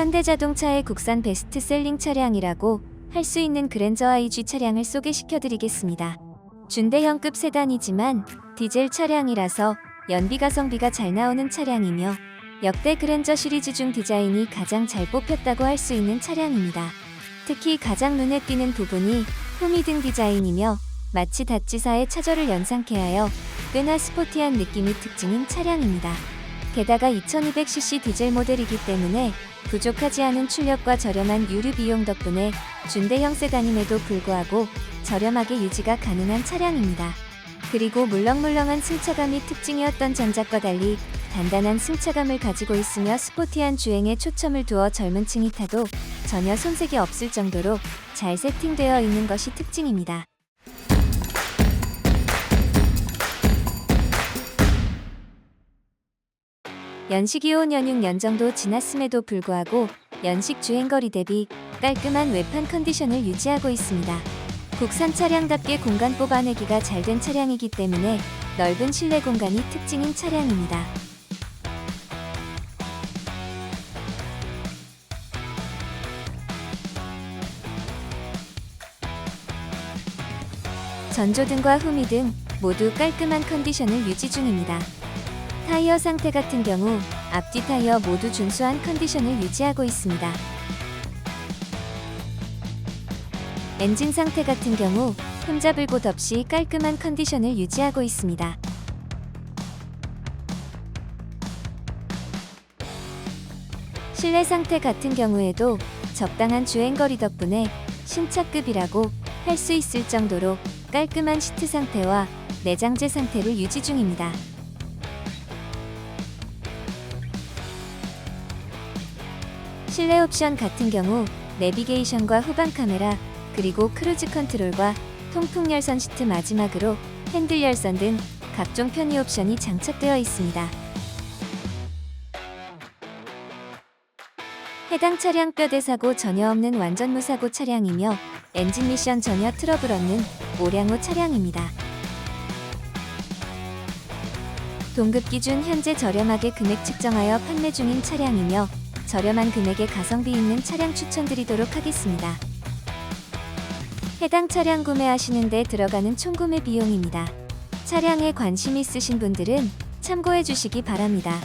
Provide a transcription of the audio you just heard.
현대자동차의 국산 베스트셀링 차량이라고 할 수 있는 그랜저 IG 차량을 소개시켜드리겠습니다. 준대형급 세단이지만 디젤 차량이라서 연비 가성비가 잘 나오는 차량이며 역대 그랜저 시리즈 중 디자인이 가장 잘 뽑혔다고 할 수 있는 차량입니다. 특히 가장 눈에 띄는 부분이 후미등 디자인이며 마치 다치사의 차저를 연상케 하여 꽤나 스포티한 느낌이 특징인 차량입니다. 게다가 2200cc 디젤 모델이기 때문에 부족하지 않은 출력과 저렴한 유류 비용 덕분에 준대형 세단임에도 불구하고 저렴하게 유지가 가능한 차량입니다. 그리고 물렁물렁한 승차감이 특징이었던 전작과 달리 단단한 승차감을 가지고 있으며 스포티한 주행에 초점을 두어 젊은 층이 타도 전혀 손색이 없을 정도로 잘 세팅되어 있는 것이 특징입니다. 연식이 5년 6년 정도 지났음에도 불구하고 연식 주행거리 대비 깔끔한 외판 컨디션을 유지하고 있습니다. 국산 차량답게 공간 뽑아내기가 잘 된 차량이기 때문에 넓은 실내 공간이 특징인 차량입니다. 전조등과 후미등 모두 깔끔한 컨디션을 유지 중입니다. 타이어 상태 같은 경우 앞뒤 타이어 모두 준수한 컨디션을 유지하고 있습니다. 엔진 상태 같은 경우 흠잡을 곳 없이 깔끔한 컨디션을 유지하고 있습니다. 실내 상태 같은 경우에도 적당한 주행거리 덕분에 신차급이라고 할 수 있을 정도로 깔끔한 시트 상태와 내장재 상태를 유지 중입니다. 실내 옵션 같은 경우 내비게이션과 후방 카메라 그리고 크루즈 컨트롤과 통풍 열선 시트 마지막으로 핸들 열선 등 각종 편의 옵션이 장착되어 있습니다. 해당 차량 뼈대 사고 전혀 없는 완전 무사고 차량이며 엔진 미션 전혀 트러블 없는 오량호 차량입니다. 동급 기준 현재 저렴하게 금액 측정하여 판매 중인 차량이며 저렴한 금액에 가성비 있는 차량 추천드리도록 하겠습니다. 해당 차량 구매하시는데 들어가는 총구매 비용입니다. 차량에 관심 있으신 분들은 참고해 주시기 바랍니다.